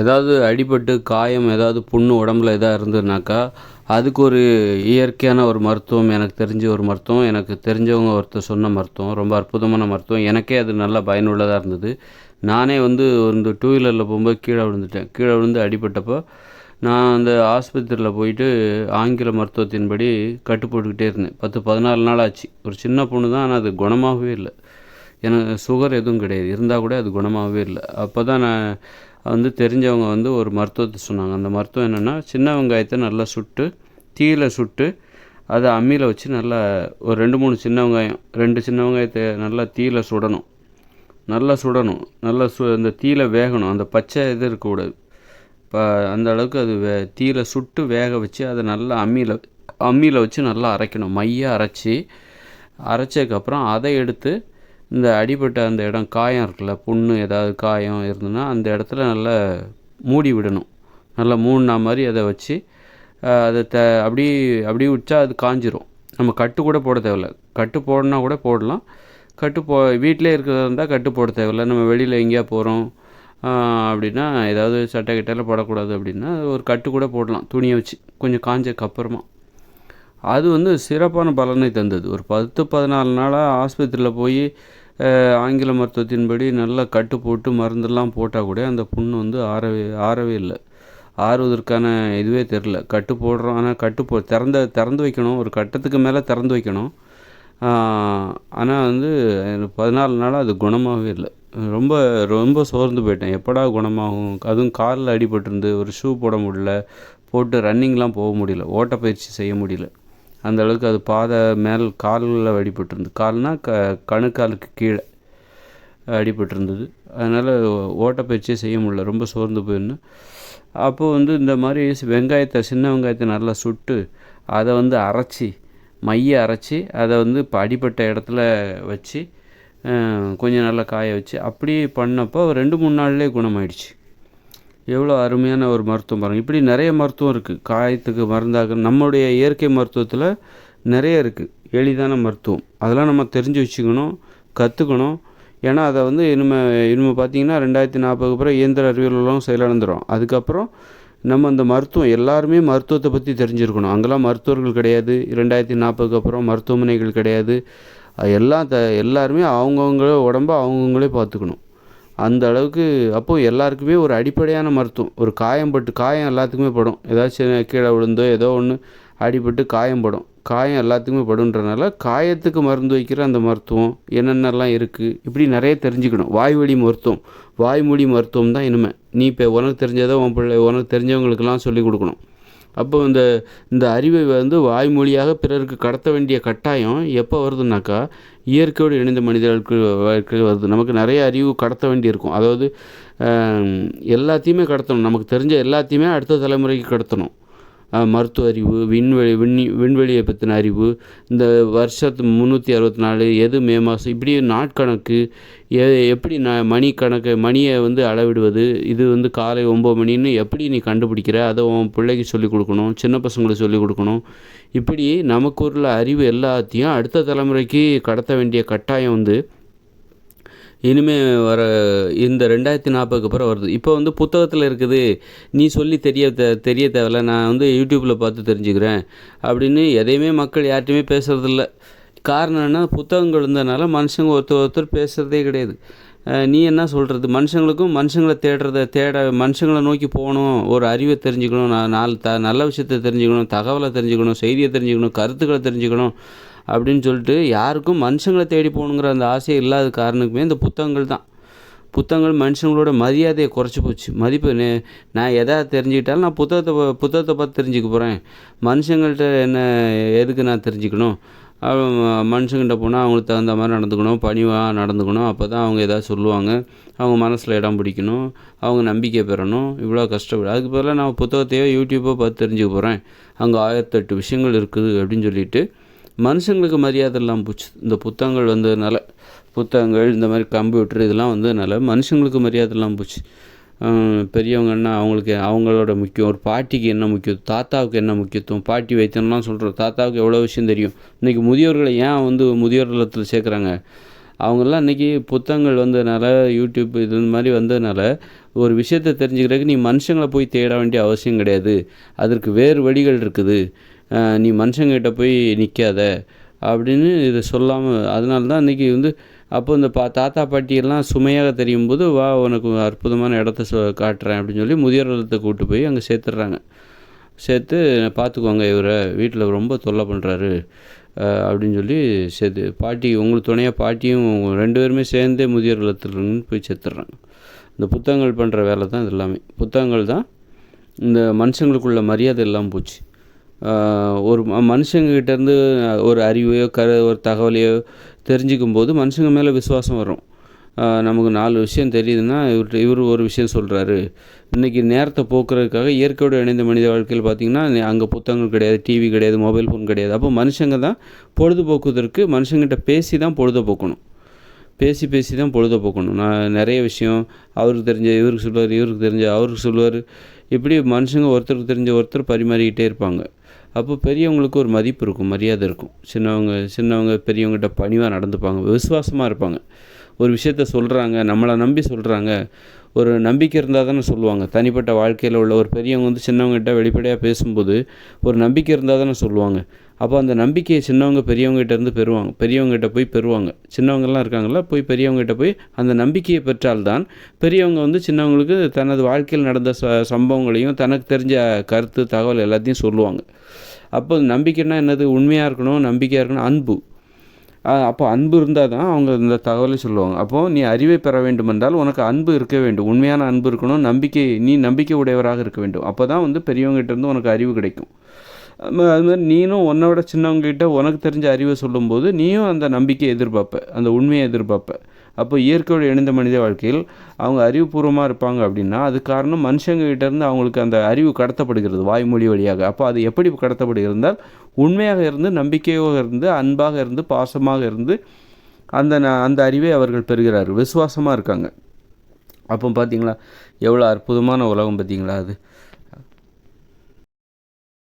ஏதாவது அடிபட்டு காயம் ஏதாவது புண்ணு உடம்புல எதாவது இருந்ததுனாக்கா அதுக்கு ஒரு இயற்கையான ஒரு மருத்துவம் எனக்கு தெரிஞ்ச ஒரு மருத்துவம் எனக்கு தெரிஞ்சவங்க ஒருத்தர் சொன்ன மருத்துவம் ரொம்ப அற்புதமான மருத்துவம் எனக்கே அது நல்லா பயனுள்ளதாக இருந்தது. நானே வந்து இந்த டூ வீலரில் போகும்போது கீழே விழுந்துட்டேன். கீழே விழுந்து அடிபட்டப்போ நான் அந்த ஆஸ்பத்திரியில் போயிட்டு ஆங்கில மருத்துவத்தின்படி கட்டு போட்டுக்கிட்டே இருந்தேன். பத்து பதினாலு நாள் ஆச்சு. ஒரு சின்ன பொண்ணு தான் ஆனால் அது குணமாகவே இல்லை. எனக்கு சுகர் எதுவும் கிடையாது. இருந்தால் கூட அது குணமாகவே இல்லை. அப்போ தான் நான் வந்து தெரிஞ்சவங்க வந்து ஒரு மருத்துவத்தை சொன்னாங்க. அந்த மருத்துவம் என்னென்னா சின்ன வெங்காயத்தை நல்லா சுட்டு தீயில சுட்டு அதை அம்மியில் வச்சு நல்லா ஒரு ரெண்டு மூணு சின்ன வெங்காயம் ரெண்டு சின்ன வெங்காயத்தை நல்லா தீயில சுடணும். நல்லா சுடணும். நல்லா சு அந்த தீயில வேகணும். அந்த பச்சை இது இருக்கக்கூடாது. இப்போ அந்த அளவுக்கு அது வே தீயில சுட்டு வேக வச்சு அதை நல்லா அம்மியில் அம்மியில் வச்சு நல்லா அரைக்கணும். மையாக அரைச்சி அரைச்சதுக்கப்புறம் அதை எடுத்து இந்த அடிபட்ட அந்த இடம் காயம் இருக்குல்ல புண்ணு ஏதாவது காயம் இருந்ததுன்னா அந்த இடத்துல நல்லா மூடி விடணும். நல்லா மூடினா மாதிரி அதை வச்சு அதை த அப்படி அப்படி வச்சா அது காஞ்சிரும். நம்ம கட்டு கூட போட தேவையில்ல. கட்டு போடனா கூட போடலாம். கட்டு போ வீட்டிலே இருக்கிறதா இருந்தால் கட்டு போட தேவையில்ல. நம்ம வெளியில் எங்கேயா போகிறோம் அப்படின்னா ஏதாவது சட்டை கிட்டையில் போடக்கூடாது அப்படின்னா ஒரு கட்டு கூட போடலாம். துணியை வச்சு கொஞ்சம் காஞ்சதுக்கப்புறமா அது வந்து சிறப்பான பலனை தந்தது. ஒரு பத்து பதினாலு நாளாக ஆஸ்பத்திரியில் போய் ஆங்கில மருத்துவத்தின்படி நல்லா கட்டு போட்டு மருந்தெல்லாம் போட்டால் கூட அந்த புண்ணு வந்து ஆறவே ஆறவே இல்லை. ஆறுவதற்கான இதுவே தெரில. கட்டு போடுறோம். ஆனால் கட்டு போ திறந்த திறந்து வைக்கணும். ஒரு கட்டத்துக்கு மேலே திறந்து வைக்கணும். ஆனால் வந்து எனக்கு பதினாலு நாளாக அது குணமாகவே இல்லை. ரொம்ப ரொம்ப சோர்ந்து போயிட்டேன். எப்படா குணமாகும்? அதுவும் காலில் அடிபட்டிருந்து ஒரு ஷூ போட முடியல. போட்டு ரன்னிங்லாம் போக முடியல. ஓட்டப்பயிற்சி செய்ய முடியல. அந்த அளவுக்கு அது பாதை மேல் காலில் அடிபட்டிருந்து கால்னால் க கணுக்காலுக்கு கீழே அடிபட்டிருந்தது. அதனால் ஓட்டப்பயிற்சியே செய்ய முடியல. ரொம்ப சோர்ந்து போயிருந்தேன் அப்போது வந்து இந்த மாதிரி வெங்காயத்தை சின்ன வெங்காயத்தை நல்லா சுட்டு அதை வந்து அரைச்சி மைய அரைச்சி அதை வந்து இப்போ அடிப்பட்ட இடத்துல வச்சு கொஞ்சம் நல்லா காய வச்சு அப்படி பண்ணப்போ ரெண்டு மூணு நாள்லேயே குணமாயிடுச்சு. எவ்வளோ அருமையான ஒரு மருத்துவம் பாருங்கள் இப்படி நிறைய மருத்துவம் இருக்குது காயத்துக்கு மருந்தாக நம்முடைய இயற்கை மருத்துவத்தில் நிறைய இருக்குது எளிதான மருத்துவம். அதெல்லாம் நம்ம தெரிஞ்சு வச்சுக்கணும் கற்றுக்கணும் ஏன்னா அதை வந்து இனிமேல் இனிமேல் பார்த்தீங்கன்னா ரெண்டாயிரத்தி நாற்பதுக்கு அப்புறம் இயந்திர அறிவியல் செயலிழந்துடும் அதுக்கப்புறம் நம்ம அந்த மருத்துவம் எல்லாருமே மருத்துவத்தை பற்றி தெரிஞ்சிருக்கணும். அங்கெல்லாம் மருத்துவர்கள் கிடையாது. ரெண்டாயிரத்தி நாற்பதுக்கு அப்புறம் மருத்துவமனைகள் கிடையாது. எல்லாம் த எல்லாருமே அவங்கவுங்கள உடம்ப அவங்கவுங்களே பார்த்துக்கணும் அந்த அளவுக்கு அப்போது எல்லாருக்குமே ஒரு அடிப்படையான மருத்துவம். ஒரு காயம் பட்டு காயம் எல்லாத்துக்குமே படும். ஏதாச்சும் கீழே விழுந்தோ ஏதோ ஒன்று அடிபட்டு காயம் படும். காயம் எல்லாத்துக்குமே படுன்றனால காயத்துக்கு மருந்து வைக்கிற அந்த மருத்துவம் என்னென்னலாம் இருக்குது இப்படி நிறைய தெரிஞ்சுக்கணும். வாய்வழி மருத்துவம். வாய்மொழி மருத்துவம் தான் இனிமே. நீ இப்போ உனக்கு தெரிஞ்சதை உன் பிள்ளை உனக்கு தெரிஞ்சவங்களுக்கெல்லாம் சொல்லிக் கொடுக்கணும். அப்போ இந்த இந்த அறிவை வந்து வாய்மொழியாக பிறருக்கு கடத்த வேண்டிய கட்டாயம் எப்போ வருதுனாக்கா இயற்கையோடு இணைந்த மனிதர்களுக்கு வருது. நமக்கு நிறைய அறிவு கடத்த வேண்டியிருக்கும். அதாவது எல்லாத்தையுமே கடத்தணும். நமக்கு தெரிஞ்ச எல்லாத்தையுமே அடுத்த தலைமுறைக்கு கடத்தணும். மருத்துவ அறிவு விண்வெளி விண்ணி விண்வெளியை பற்றின அறிவு இந்த வருஷத்து முந்நூற்றி அறுபத்தி நாலு எது மே மாதம் இப்படி நாட்கணக்கு எ எப்படி நான் மணி கணக்கு மணியை வந்து அளவிடுவது இது வந்து காலை ஒம்பது மணின்னு எப்படி நீ கண்டுபிடிக்கிற அதை உன் பிள்ளைக்கு சொல்லிக் கொடுக்கணும் சின்ன பசங்களுக்கு சொல்லிக் கொடுக்கணும். இப்படி நமக்கு உள்ள அறிவு எல்லாத்தையும் அடுத்த தலைமுறைக்கு கடத்த வேண்டிய கட்டாயம் வந்து இனிமேல் வர இந்த ரெண்டாயிரத்தி நாற்பதுக்கு அப்புறம் வருது. இப்போ வந்து புத்தகத்தில் இருக்குது நீ சொல்லி தெரிய தே தெரிய தேவையில்ல நான் வந்து யூடியூப்பில் பார்த்து தெரிஞ்சுக்கிறேன் அப்படின்னு எதையுமே மக்கள் யார்ட்டையுமே பேசுகிறதில்ல காரணம் என்ன புத்தகங்கள் இருந்ததுனால மனுஷங்க ஒருத்தர் ஒருத்தர் பேசுகிறதே கிடையாது. நீ என்ன சொல்கிறது மனுஷங்களுக்கும் மனுஷங்களை தேடுறத தேட மனுஷங்களை நோக்கி போகணும். ஒரு அறிவை தெரிஞ்சுக்கணும் நான் நாலு த நல்ல விஷயத்தை தெரிஞ்சுக்கணும் தகவலை தெரிஞ்சுக்கணும் செய்தியை தெரிஞ்சுக்கணும் கருத்துக்களை தெரிஞ்சுக்கணும். அப்படின்னு சொல்லிட்டு யாருக்கும் மனுஷங்களை தேடி போகணுங்கிற அந்த ஆசையே இல்லாத காரணக்குமே இந்த புத்தகங்கள் தான். புத்தகங்கள் மனுஷங்களோட மரியாதையை குறைச்சி போச்சு. மதிப்பு நான் எதா தெரிஞ்சுக்கிட்டாலும் நான் புத்தகத்தை புத்தகத்தை பார்த்து தெரிஞ்சுக்க போகிறேன் மனுஷங்கள்கிட்ட என்ன எதுக்கு நான் தெரிஞ்சுக்கணும்? மனுஷங்கிட்ட போனால் அவங்களுக்கு தகுந்த மாதிரி நடந்துக்கணும் பணிவாக நடந்துக்கணும். அப்போ தான் அவங்க எதாவது சொல்லுவாங்க. அவங்க மனசில் இடம் பிடிக்கணும். அவங்க நம்பிக்கை பெறணும். இவ்வளோ கஷ்டப்படும் அதுக்கு பதிலாக நான் புத்தகத்தையோ யூடியூப்போ பார்த்து தெரிஞ்சுக்க போகிறேன் அங்கே ஆயிரத்தெட்டு விஷயங்கள் இருக்குது அப்படின்னு சொல்லிட்டு மனுஷங்களுக்கு மரியாதை இல்லாமல் போச்சு. இந்த புத்தகங்கள் வந்ததுனால புத்தகங்கள் இந்த மாதிரி கம்ப்யூட்டர் இதெல்லாம் வந்ததுனால மனுஷங்களுக்கு மரியாதை இல்லாமல் போச்சு. பெரியவங்கன்னா அவங்களுக்கு அவங்களோட முக்கியம் ஒரு பாட்டிக்கு என்ன முக்கியம் தாத்தாவுக்கு என்ன முக்கியத்துவம் பாட்டி வைத்தியம்லாம் சொல்கிறோம் தாத்தாவுக்கு எவ்வளோ விஷயம் தெரியும். இன்றைக்கி முதியோர்களை ஏன் வந்து முதியோர் இல்லத்தில் சேர்க்குறாங்க? அவங்கெல்லாம் இன்றைக்கி புத்தகங்கள் வந்ததுனால யூடியூப் இது மாதிரி வந்ததுனால ஒரு விஷயத்தை தெரிஞ்சுக்கிறதுக்கு நீ மனுஷங்களை போய் தேட வேண்டிய அவசியம் கிடையாது. அதற்கு வேறு வழிகள் இருக்குது. நீ மனுஷங்கிட்ட போய் நிற்காத அப்படின்னு இதை சொல்லாமல் அதனால தான் இன்றைக்கி வந்து அப்போ இந்த பா தாத்தா பாட்டியெல்லாம் சுமையாக தெரியும் போது வா உனக்கு அற்புதமான இடத்த சொ காட்டுறேன் அப்படின்னு சொல்லி முதியோர் இல்லத்தை கூட்டு போய் அங்கே சேர்த்துட்றாங்க சேர்த்து பார்த்துக்கோங்க இவரை வீட்டில் ரொம்ப தொல்லை பண்ணுறாரு அப்படின்னு சொல்லி சேர்த்து பாட்டி உங்களுக்கு துணையாக பாட்டியும் ரெண்டு பேருமே சேர்ந்தே முதியோர் இல்லத்துலன்னு போய் சேர்த்துட்றாங்க இந்த புத்தகங்கள் பண்ணுற வேலை தான் இது எல்லாமே. புத்தகங்கள் தான் இந்த மனுஷங்களுக்குள்ள மரியாதை இல்லாமல் போச்சு. ஒரு மனுஷங்கக்கிட்டேருந்து இருந்து ஒரு அறிவையோ கரு ஒரு தகவலையோ தெரிஞ்சுக்கும் போது மனுஷங்க மேலே விசுவாசம் வரும். நமக்கு நாலு விஷயம் தெரியுதுன்னா இவர் இவர் ஒரு விஷயம் சொல்கிறாரு இன்றைக்கி நேரத்தை போக்குறதுக்காக இயற்கையோடு இணைந்த மனித வாழ்க்கையில் பார்த்திங்கன்னா அங்கே புத்தகங்கள் கிடையாது டிவி கிடையாது மொபைல் ஃபோன் கிடையாது. அப்போ மனுஷங்க தான் பொழுதுபோக்குவதற்கு மனுஷங்கிட்ட பேசி தான் பொழுதுபோக்கணும். பேசி பேசி தான் பொழுதுபோக்கணும். நான் நிறைய விஷயம் அவருக்கு தெரிஞ்ச இவருக்கு சொல்லுவார் இவருக்கு தெரிஞ்ச அவருக்கு சொல்லுவார். இப்படி மனுஷங்க ஒருத்தருக்கு தெரிஞ்ச ஒருத்தர் பரிமாறிக்கிட்டே இருப்பாங்க. அப்போ பெரியவங்களுக்கு ஒரு மதிப்பு இருக்கும் மரியாதை இருக்கும். சின்னவங்க சின்னவங்க பெரியவங்ககிட்ட பணிவாக நடந்துப்பாங்க விசுவாசமாக இருப்பாங்க. ஒரு விஷயத்த சொல்கிறாங்க நம்மளை நம்பி சொல்கிறாங்க ஒரு நம்பிக்கை இருந்தால் தானே சொல்லுவாங்க. தனிப்பட்ட வாழ்க்கையில் உள்ள ஒரு பெரியவங்க வந்து சின்னவங்ககிட்ட வெளிப்படையாக பேசும்போது ஒரு நம்பிக்கை இருந்தால் தானே சொல்லுவாங்க. அப்போ அந்த நம்பிக்கையை சின்னவங்க பெரியவங்ககிட்ட இருந்து பெறுவாங்க. பெரியவங்ககிட்ட போய் பெறுவாங்க. சின்னவங்கெல்லாம் இருக்காங்களா போய் பெரியவங்ககிட்ட போய் அந்த நம்பிக்கையை பெற்றால்தான் பெரியவங்க வந்து சின்னவங்களுக்கு தனது வாழ்க்கையில் நடந்த ச சம்பவங்களையும் தனக்கு தெரிஞ்ச கருத்து தகவல் எல்லாத்தையும் சொல்லுவாங்க. அப்போ நம்பிக்கைன்னா என்னது? உண்மையாக இருக்கணும் நம்பிக்கையாக இருக்கணும் அன்பு. அப்போ அன்பு இருந்தால் தான் அவங்க இந்த தகவலை சொல்லுவாங்க. அப்போது நீ அறிவை பெற வேண்டுமென்றால் உனக்கு அன்பு இருக்க வேண்டும். உண்மையான அன்பு இருக்கணும் நம்பிக்கை நீ நம்பிக்கை உடையவராக இருக்க வேண்டும். அப்போ தான் வந்து பெரியவங்ககிட்ட இருந்து உனக்கு அறிவு கிடைக்கும். அது மாதிரி நீனும் உன்னை விட சின்னவங்ககிட்ட உனக்கு தெரிஞ்ச அறிவை சொல்லும்போது நீயும் அந்த நம்பிக்கையை எதிர்பார்ப்ப அந்த உண்மையை எதிர்பார்ப்ப. அப்போ இயற்கையோடு இணைந்த மனித வாழ்க்கையில் அவங்க அறிவுபூர்வமாக இருப்பாங்க அப்படின்னா அது காரணம் மனுஷங்ககிட்ட இருந்து அவங்களுக்கு அந்த அறிவு கடத்தப்படுகிறது வாய்மொழி வழியாக. அப்போ அது எப்படி கடத்தப்படுகிறதால் உண்மையாக இருந்து நம்பிக்கையாக இருந்து அன்பாக இருந்து பாசமாக இருந்து அந்த ந- அந்த அறிவை அவர்கள் பெறுகிறார்கள். விசுவாசமாக இருக்காங்க. அப்போ பார்த்தீங்களா எவ்வளோ அற்புதமான உலகம் பார்த்தீங்களா அது.